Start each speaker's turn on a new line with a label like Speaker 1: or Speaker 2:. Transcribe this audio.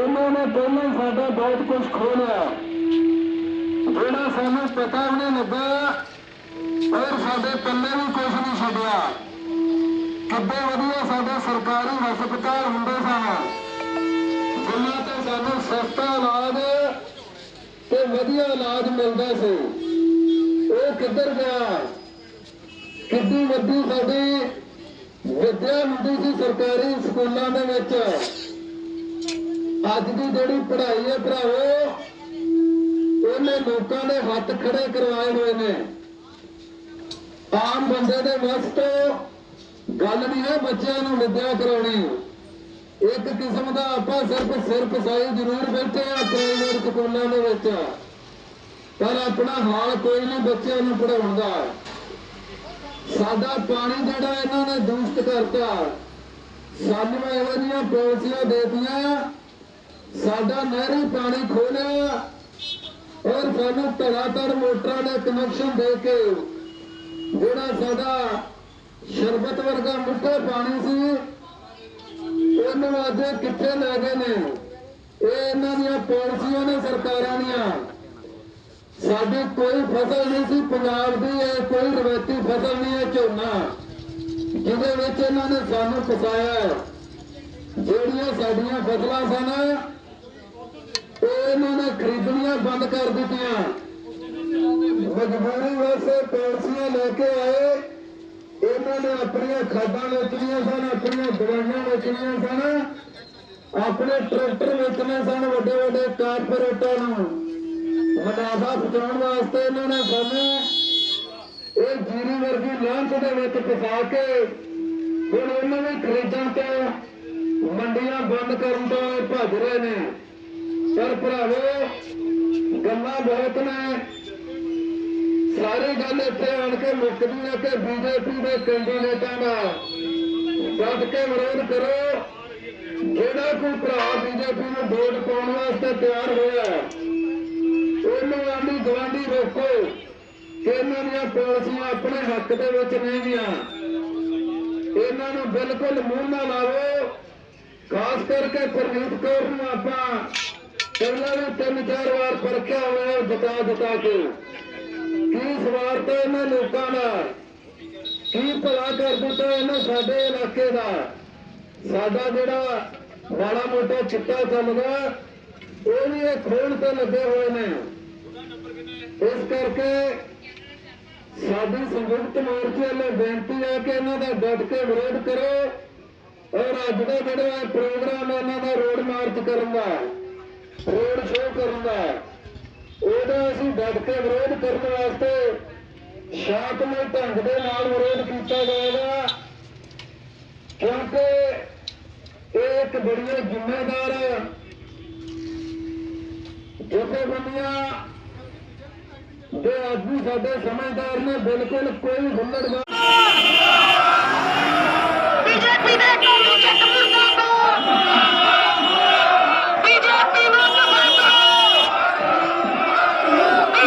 Speaker 1: ਇਹਨਾਂ ਨੇ ਪਹਿਲਾਂ ਹੀ ਸਾਡਾ ਬਹੁਤ ਕੁਝ ਖੋਹ ਲਿਆ। ਜਿਹੜਾ ਸਾਨੂੰ ਪਤਾ ਵੀ ਨਹੀਂ ਲੱਗਾ ਔਰ ਸਾਡੇ ਪੱਲੇ ਵੀ ਕੁਝ ਨਹੀਂ ਛੱਡਿਆ। ਕਿੱਡੇ ਵਧੀਆ ਸਾਡੇ ਸਰਕਾਰੀ ਹਸਪਤਾਲ ਹੁੰਦੇ ਸਨ ਜਿਨ੍ਹਾਂ ਤੋਂ ਸਾਨੂੰ ਸਸਤਾ ਇਲਾਜ ਤੇ ਵਧੀਆ ਇਲਾਜ ਮਿਲਦਾ ਸੀ। ਉਹ ਕਿੱਧਰ ਗਿਆ? ਕਿੱਡੀ ਵੱਡੀ ਸਾਡੀ ਵਿਦਿਆ ਹੁੰਦੀ ਸੀ ਸਰਕਾਰੀ ਸਕੂਲਾਂ ਦੇ ਵਿੱਚ। ਅੱਜ ਦੀ ਜਿਹੜੀ ਪੜ੍ਹਾਈ ਹੈ ਭਰਾਵੋ, ਉਹਨੇ ਲੋਕਾਂ ਦੇ ਹੱਥ ਖੜੇ ਕਰਵਾਏ ਹੋਏ ਨੇ। ਆਮ ਬੰਦੇ ਦੇ ਵੱਸ ਤੋਂ ਗੱਲ ਨਹੀਂ ਹੈ ਬੱਚਿਆਂ ਨੂੰ ਵਿਦਿਆ ਕਰਾਉਣੀ। ਇੱਕ ਕਿਸਮ ਦਾ ਆਪਾਂ ਸਿਰਫ ਸਿਰ ਫਸਾਈ ਜ਼ਰੂਰ ਬੈਠੇ ਆ ਪ੍ਰਾਈਵੇਟ ਸਕੂਲਾਂ ਦੇ ਵਿੱਚ। ਪਰ ਆਪਣਾ ਹਾਲ ਕੋਈ ਨਹੀਂ ਬੱਚਿਆਂ ਨੂੰ ਪੜਾਉਣ ਦਾ ਸਾਡਾ ਪਾਣੀ ਜਿਹੜਾ ਇਹਨਾਂ ਨੇ ਦੂਸ਼ਿਤ ਕਰਤਾ, ਸਾਨੂੰ ਇਹੋ ਜਿਹੀਆਂ ਪੋਲਸੀਆਂ ਦੇਤੀਆਂ। ਸਾਡਾ ਨਹਿਰੀ ਪਾਣੀ ਖੋਲਿਆ ਔਰ ਸਾਨੂੰ ਧੜਾਧੜ ਮੋਟਰਾਂ ਦੇ ਕਨੈਕਸ਼ਨ ਦੇ ਕੇ ਜਿਹੜਾ ਸਾਡਾ ਸ਼ਰਬਤ ਵਰਗਾ ਮਿੱਠਾ ਪਾਣੀ ਸੀ, ਉਹਨੂੰ ਅੱਜ ਕਿੱਥੇ ਲੈ ਗਏ ਨੇ? ਇਹ ਇਹਨਾਂ ਦੀਆਂ ਪਾਲਿਸੀਆਂ ਨੇ ਸਰਕਾਰਾਂ ਦੀਆਂ। ਸਾਡੀ ਕੋਈ ਫਸਲ ਨਹੀਂ ਸੀ, ਪੰਜਾਬ ਦੀ ਇਹ ਕੋਈ ਰਵਾਇਤੀ ਫਸਲ ਨਹੀਂ ਹੈ, ਝੋਨਾ। ਜਿਹਦੇ ਵਿੱਚ ਇਹਨਾਂ ਨੇ ਸਾਨੂੰ ਫਸਾਇਆ। ਜਿਹੜੀਆਂ ਸਾਡੀਆਂ ਫਸਲਾਂ ਸਨ ਇਹਨਾਂ ਨੇ ਖਰੀਦਣੀਆਂ ਬੰਦ ਕਰ ਦਿੱਤੀਆਂ। ਮਜਬੂਰੀ ਵਾਸਤੇ ਪਾਲਿਸੀਆਂ ਲੈ ਕੇ ਆਏ। ਇਹਨਾਂ ਨੇ ਆਪਣੀਆਂ ਖਾਦਾਂ ਵੇਚਣੀਆਂ ਸਨ, ਆਪਣੀਆਂ ਦਵਾਈਆਂ ਵੇਚਣੀਆਂ ਸਨ। ਆਪਣੇ ਟਰੈਕਟਰ ਵੇਚਣੇ ਸਨ ਵੱਡੇ ਵੱਡੇ ਕਾਰਪੋਰੇਟਾਂ ਨੂੰ। ਮੁਨਾਫਾ ਪਹੁੰਚਾਉਣ ਵਾਸਤੇ ਇਹਨਾਂ ਨੇ ਸਾਨੂੰ ਇਹ ਜੀਰੀ ਵਰਗੀ ਲਾਂਚ ਦੇ ਵਿੱਚ ਫਸਾ ਕੇ ਹੁਣ ਇਹਨਾਂ ਨੇ ਖਰੀਦਣ ਤੋਂ ਮੰਡੀਆਂ ਬੰਦ ਕਰਨ ਤੋਂ ਭੱਜ ਰਹੇ ਨੇ। ਪਰ ਭਰਾਵੋ, ਗੱਲਾਂ ਬਹੁਤ ਨੇ। ਸਾਰੀ ਗੱਲ ਇੱਥੇ ਆਣ ਕੇ ਮੁੱਕਦੀ ਹੈ ਕਿ ਬੀਜੇਪੀ ਦੇ ਕੈਂਡੀਡੇਟਾਂ ਦਾ। ਡਟ ਕੇ ਵਿਰੋਧ ਕਰੋ। ਜਿਹੜਾ ਕੋਈ ਭਰਾ ਬੀਜੇਪੀ ਨੂੰ ਵੋਟ ਪਾਉਣ ਵਾਸਤੇ ਤਿਆਰ ਹੋਇਆ ਉਹਨੂੰ ਆਂਦੀ ਗਵਾਂਢੀ ਰੋਕੋ ਕਿ ਇਹਨਾਂ ਦੀਆਂ ਪਾਲਿਸੀਆਂ ਆਪਣੇ ਹੱਕ ਦੇ ਵਿੱਚ ਨਹੀਂ ਗੀਆਂ ਇਹਨਾਂ ਨੂੰ ਬਿਲਕੁਲ ਮੂੰਹ ਨਾ ਲਾਵੋ। ਖਾਸ ਕਰਕੇ ਪ੍ਰਨੀਤ ਕੌਰ ਨੂੰ ਆਪਾਂ ਪਹਿਲਾਂ ਵੀ ਤਿੰਨ ਚਾਰ ਵਾਰ ਪਰਖਿਆ ਹੋਇਆ ਜਿਤਾ ਜਿਤਾ ਕੇ ਕੀ ਸਵਾਰਥ ਹੈ ਇਹਨਾਂ ਲੋਕਾਂ ਦਾ, ਕੀ ਭਲਾ ਕਰ ਦਿੱਤਾ ਇਹਨਾਂ ਸਾਡੇ ਇਲਾਕੇ ਦਾ। ਸਾਡਾ ਜਿਹੜਾ ਮਾੜਾ ਮੋਟਾ ਚਿੱਟਾ ਚੱਲਦਾ ਉਹ ਵੀ ਇਹ ਖੋਣ ਤੇ ਲੱਗੇ ਹੋਏ ਨੇ। ਇਸ ਕਰਕੇ ਸਾਡੀ ਸੰਯੁਕਤ ਮੋਰਚੇ ਵੱਲੋਂ ਬੇਨਤੀ ਹੈ ਕਿ ਇਹਨਾਂ ਦਾ ਡਟ ਕੇ ਵਿਰੋਧ ਕਰੋ ਔਰ ਅੱਜ ਦਾ ਜਿਹੜਾ ਪ੍ਰੋਗਰਾਮ ਹੈ, ਇਹਨਾਂ ਦਾ ਰੋਡ ਮਾਰਚ ਕਰਨ ਦਾ। ਰੋਡ ਸ਼ੋਅ ਕਰਨ ਦਾ ਉਹਦਾ ਅਸੀਂ ਡਟ ਕੇ ਵਿਰੋਧ ਕਰਨ ਵਾਸਤੇ ਸ਼ਾਂਤਮਈ ਢੰਗ ਦੇ ਨਾਲ ਵਿਰੋਧ ਕੀਤਾ ਜਾਏਗਾ, ਕਿਉਂਕਿ ਇਹ ਇੱਕ ਬੜੀ ਜ਼ਿੰਮੇਦਾਰ ਜਥੇਬੰਦੀਆਂ ਦੇ ਆਦਮੀ ਸਾਡੇ ਸਮਝਦਾਰ ਨੇ, ਬਿਲਕੁਲ ਕੋਈ ਹੁੱਲੜਬਾਜ਼ੀ
Speaker 2: ਬੀਜੇਪੀ ਦੇ ਕਾਲੀ ਚੱਟ ਮੁਰਦਾਬਾਦ ਬੀਜੇਪੀ ਨੂੰ ਦਬਾ ਕਰੋ